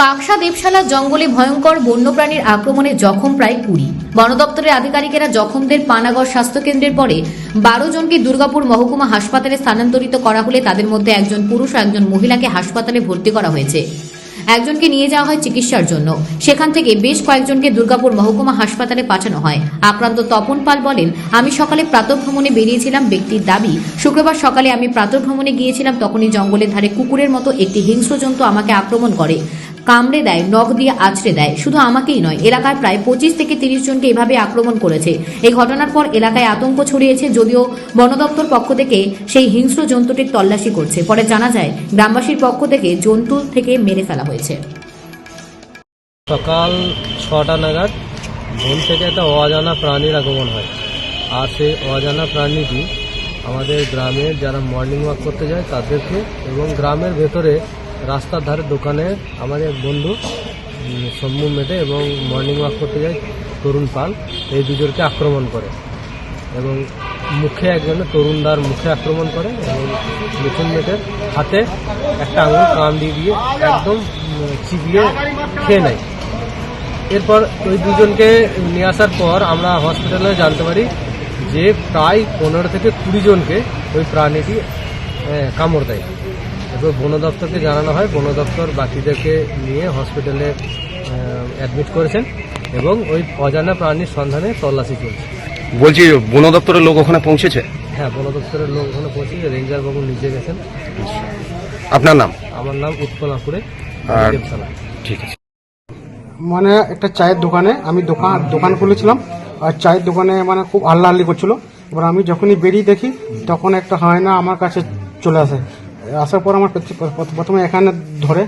কাকসা দেবশালা জঙ্গলে ভয়ঙ্কর বন্যপ্রাণীর আক্রমণে জখম প্রায় কুড়ি। বন দপ্তরের আধিকারিকেরা জখমদের পানাগড় স্বাস্থ্যকেন্দ্রের পরে বারো জনকে দুর্গাপুর মহকুমা হাসপাতালে স্থানান্তরিত করা হলে তাদের মধ্যে একজন পুরুষ ও একজন মহিলাকে হাসপাতালে ভর্তি করা হয়েছে। একজনকে নিয়ে যাওয়া হয় চিকিৎসার জন্য। সেখান থেকে বেশ কয়েকজনকে দুর্গাপুর মহকুমা হাসপাতালে পাঠানো হয়। আক্রান্ত তপন পাল বলেন, আমি সকালে প্রাতভ্রমণে বেরিয়েছিলাম ব্যক্তির দাবি। শুক্রবার সকালে আমি প্রাতভ্রমণে গিয়েছিলাম তখনই জঙ্গলের ধারে কুকুরের মতো একটি হিংস্র জন্তু আমাকে আক্রমণ করে। কামড়ে দেয়, নখ দিয়ে আছড়ে দেয়। শুধু আমাকেই নয় এলাকায় প্রায় পঁচিশ থেকে তিরিশ জনকে এভাবে আক্রমণ করেছে। এই ঘটনার পর এলাকায় আতঙ্ক ছড়িয়েছে, যদিও বন দপ্তর পক্ষ থেকে সেই হিংস্র জন্তুটির তল্লাশি করছে। পরে জানা যায়, গ্রামবাসীর পক্ষ থেকে জন্তু থেকে মেরে ফেলা হয়েছে। সকাল ছটা নাগাদ বন থেকে একটা অজানা প্রাণীর আগমন হয়। আর সেই অজানা প্রাণীটি আমাদের গ্রামের যারা মর্নিং ওয়াক করতে যায় তাদেরকে এবং গ্রামের ভেতরে রাস্তার ধারে দোকানে আমার এক বন্ধু শম্ভু মেটে এবং মর্নিং ওয়াক করতে যায় তরুণ পাল। এই দুজনকে আক্রমণ করে এবং মুখে একজনের তরুণদার মুখে আক্রমণ করে এবং মিঠুন মেটের হাতে একটা আঙুল কান দিয়ে দিয়ে একদম চিবিয়ে খেয়ে নেয়। এরপর ওই দুজনকে নিয়ে আসার পর আমরা হসপিটালে জানতে পারি যে প্রায় পনেরো থেকে কুড়ি জনকে ওই প্রাণীটি কামড় দেয়। এরপর বন দপ্তরকে জানানো হয় বন দপ্তর বাকিদেরকে নিয়ে হসপিটালে অ্যাডমিট করেছেন এবং ওই অজানা প্রাণীর সন্ধানে তল্লাশি চলছে। বলছি বন দপ্তরের লোক ওখানে পৌঁছেছে? হ্যাঁ বন দপ্তরের লোক ওখানে পৌঁছেছে রেঞ্জার বাবু নিজে গেছেন। আপনার নাম? আমার নাম উৎপলাপুরে আর- ঠিক আছে। মানে একটা চায়ের দোকানে আমি দোকান দোকান খুলেছিলাম। আর চায়ের দোকানে মানে খুব আল্লাহ আল্লি করছিল। এবার আমি যখনই বেরিয়ে দেখি তখন একটা হয় না আমার কাছে চলে আসে। আসার পর আমার প্রথ- প্রথ- প্রথমে এখানে ধরে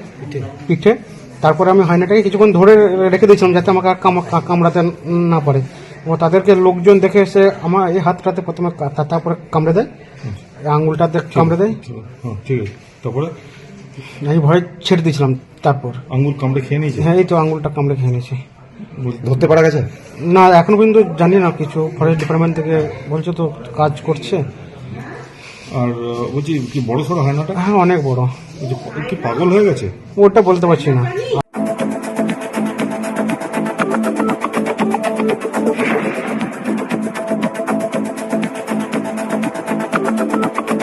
পিঠে তারপরে আমি হাইনাটাকে কিছুক্ষণ ধরে রেখে দিয়েছিলাম যাতে আমাকে কামড়াতে না পারে। ও তাদেরকে লোকজন দেখে এসে আমার এই হাতটাতে প্রথমে তারপরে কামড়ে দেয় আঙুলটাতে কামড়ে দেয়। ঠিক আছে তারপরে? আমি ভয় ছেড়ে দিয়েছিলাম তারপর। আঙুল কামড়ে খেয়ে নিয়েছে? হ্যাঁ এই তো আঙুলটা কামড়ে খেয়ে নিয়েছি। ধরতে পারা গেছে? না এখন পর্যন্ত জানি না কিছু। ফরেস্ট ডিপার্টমেন্ট থেকে বলছে তো কাজ করছে। আর বলছি কি বড় সড়ো হয় না ওটা? হ্যাঁ অনেক বড়। কি পাগল হয়ে গেছে? ওটা বলতে পারছি না।